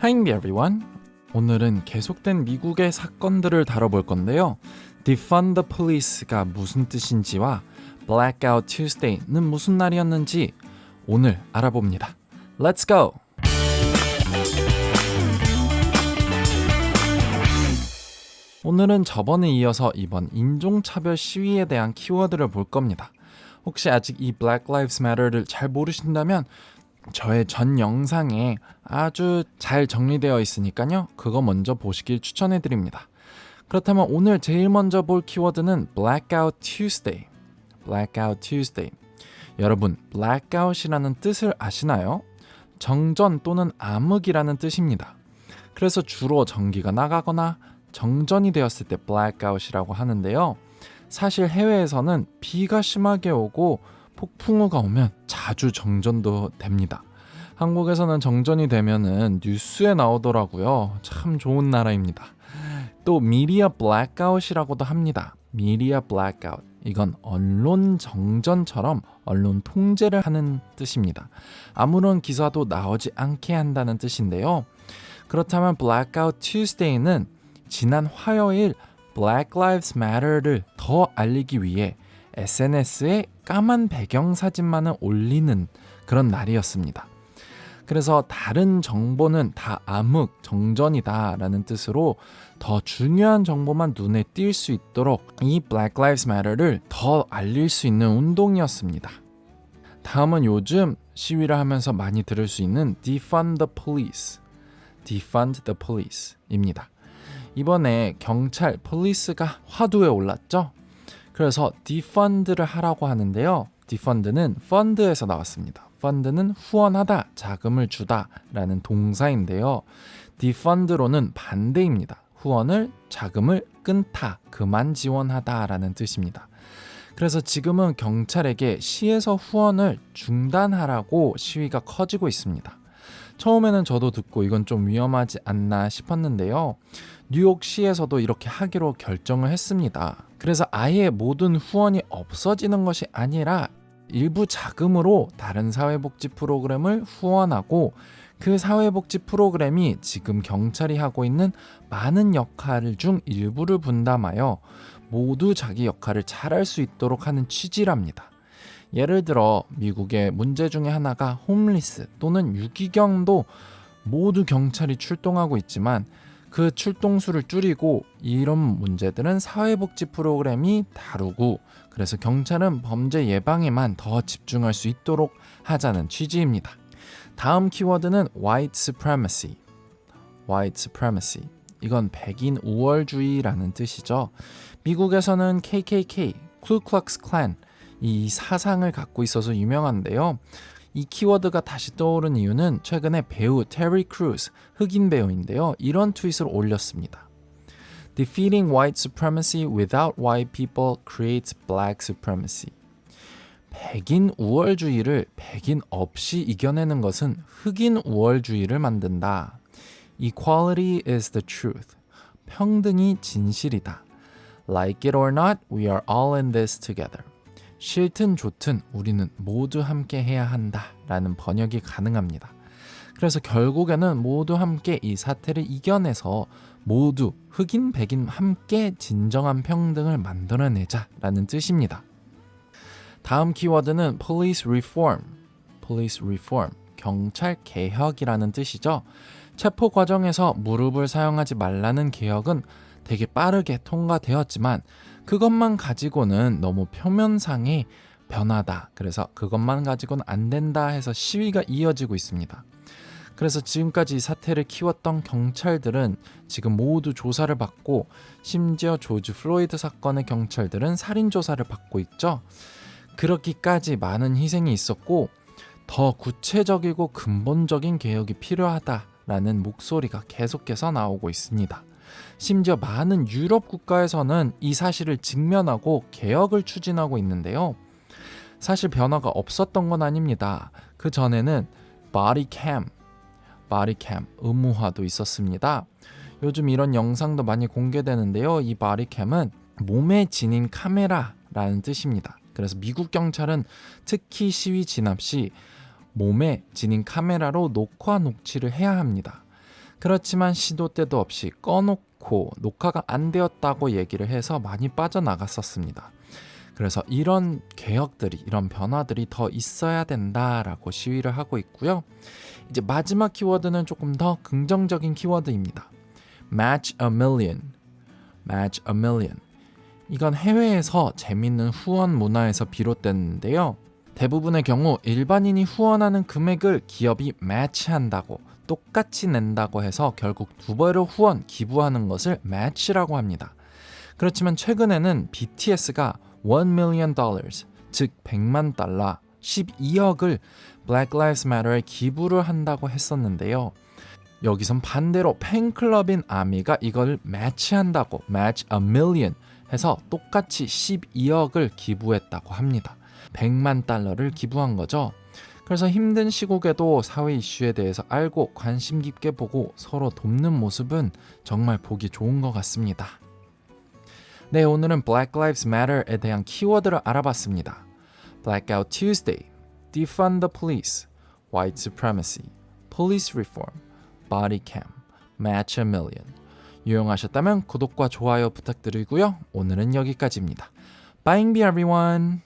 Hi everyone. 오늘은 계속된 미국의 사건들을 다뤄볼 건데요. Defund the Police가 무슨 뜻인지와 Blackout Tuesday는 무슨 날이었는지 오늘 알아봅니다. Let's go. 오늘은 저번에 이어서 이번 인종차별 시위에 대한 키워드를 볼 겁니다. 혹시 아직 이 Black Lives Matter를 잘 모르신다면 저의 전 영상에 아주 잘 정리되어 있으니까요. 그거 먼저 보시길 추천해 드립니다. 그렇다면 오늘 제일 먼저 볼 키워드는 Blackout Tuesday. Blackout Tuesday. 여러분, blackout이라는 뜻을 아시나요? 정전 또는 암흑이라는 뜻입니다. 그래서 주로 전기가 나가거나 정전이 되었을 때 blackout이라고 하는데요. 사실 해외에서는 비가 심하게 오고 폭풍우가 오면 자주 정전도 됩니다. 한국에서는 정전이 되면은 뉴스에 나오더라고요. 참 좋은 나라입니다. 또 미디어 블랙아웃이라고도 합니다. 미디어 블랙아웃. 이건 언론 정전처럼 언론 통제를 하는 뜻입니다. 아무런 기사도 나오지 않게 한다는 뜻인데요. 그렇다면 블랙아웃 Tuesday는 지난 화요일 Black Lives Matter를 더 알리기 위해 SNS에 까만 배경 사진만을 올리는 그런 날이었습니다. 그래서 다른 정보는 다 암흑, 정전이다라는 뜻으로 더 중요한 정보만 눈에 띌 수 있도록 이 Black Lives Matter를 더 알릴 수 있는 운동이었습니다. 다음은 요즘 시위를 하면서 많이 들을 수 있는 Defund the Police, Defund the Police입니다. 이번에 경찰, 폴리스가 화두에 올랐죠. 그래서 defund를 하라고 하는데요. defund는 fund에서 나왔습니다. fund는 후원하다, 자금을 주다라는 동사인데요. defund로는 반대입니다. 후원을 자금을 끊다, 그만 지원하다라는 뜻입니다. 그래서 지금은 경찰에게 시에서 후원을 중단하라고 시위가 커지고 있습니다. 처음에는 저도 듣고 이건 좀 위험하지 않나 싶었는데요. 뉴욕시에서도 이렇게 하기로 결정을 했습니다. 그래서 아예 모든 후원이 없어지는 것이 아니라 일부 자금으로 다른 사회복지 프로그램을 후원하고 그 사회복지 프로그램이 지금 경찰이 하고 있는 많은 역할 중 일부를 분담하여 모두 자기 역할을 잘할 수 있도록 하는 취지랍니다. 예를 들어 미국의 문제 중에 하나가 홈리스 또는 유기경도 모두 경찰이 출동하고 있지만 그 출동수를 줄이고 이런 문제들은 사회복지 프로그램이 다루고 그래서 경찰은 범죄 예방에만 더 집중할 수 있도록 하자는 취지입니다. 다음 키워드는 white supremacy. white supremacy. 이건 백인 우월주의라는 뜻이죠. 미국에서는 KKK, 쿠클럭스 클랜 이 사상을 갖고 있어서 유명한데요. 이 키워드가 다시 떠오른 이유는 최근에 배우 테리 크루즈, 흑인 배우인데요. 이런 트윗을 올렸습니다. Defeating white supremacy without white people creates black supremacy. 백인 우월주의를 백인 없이 이겨내는 것은 흑인 우월주의를 만든다. Equality is the truth. 평등이 진실이다. Like it or not, we are all in this together. 싫든 좋든 우리는 모두 함께 해야 한다 라는 번역이 가능합니다. 그래서 결국에는 모두 함께 이 사태를 이겨내서 모두 흑인 백인 함께 진정한 평등을 만들어내자 라는 뜻입니다. 다음 키워드는 police reform, police reform, 경찰 개혁이라는 뜻이죠. 체포 과정에서 무릎을 사용하지 말라는 개혁은 되게 빠르게 통과되었지만 그것만 가지고는 너무 표면상의 변화다. 그래서 그것만 가지고는 안 된다 해서 시위가 이어지고 있습니다. 그래서 지금까지 이 사태를 키웠던 경찰들은 지금 모두 조사를 받고 심지어 조지 플로이드 사건의 경찰들은 살인 조사를 받고 있죠. 그렇기까지 많은 희생이 있었고 더 구체적이고 근본적인 개혁이 필요하다라는 목소리가 계속해서 나오고 있습니다. 심지어 많은 유럽 국가에서는 이 사실을 직면하고 개혁을 추진하고 있는데요. 사실 변화가 없었던 건 아닙니다. 그 전에는 바리캠, 바리캠 의무화도 있었습니다. 요즘 이런 영상도 많이 공개되는데요. 이 바리캠은 몸에 지닌 카메라라는 뜻입니다. 그래서 미국 경찰은 특히 시위 진압 시 몸에 지닌 카메라로 녹화 녹취를 해야 합니다. 그렇지만 시도 때도 없이 꺼놓고 녹화가 안 되었다고 얘기를 해서 많이 빠져나갔었습니다. 그래서 이런 개혁들이 이런 변화들이 더 있어야 된다라고 시위를 하고 있고요. 이제 마지막 키워드는 조금 더 긍정적인 키워드입니다. match a million. match a million. 이건 해외에서 재밌는 후원 문화에서 비롯됐는데요. 대부분의 경우 일반인이 후원하는 금액을 기업이 매치한다고 똑같이 낸다고 해서 결국 두 배로 후원 기부하는 것을 매치라고 합니다. 그렇지만 최근에는 BTS가 1 million dollars, 즉 100만 달러, 12억을 Black Lives Matter에 기부를 한다고 했었는데요. 여기선 반대로 팬클럽인 아미가 이걸 매치한다고 match a million 해서 똑같이 12억을 기부했다고 합니다. 100만 달러를 기부한 거죠. 그래서 힘든 시국에도 사회 이슈에 대해서 알고 관심 깊게 보고 서로 돕는 모습은 정말 보기 좋은 것 같습니다. 네, 오늘은 Black Lives Matter에 대한 키워드를 알아봤습니다. Blackout Tuesday, Defund the Police, White Supremacy, Police Reform, Body Cam, Match a Million. 유용하셨다면 구독과 좋아요 부탁드리고요. 오늘은 여기까지입니다. Bye, everyone.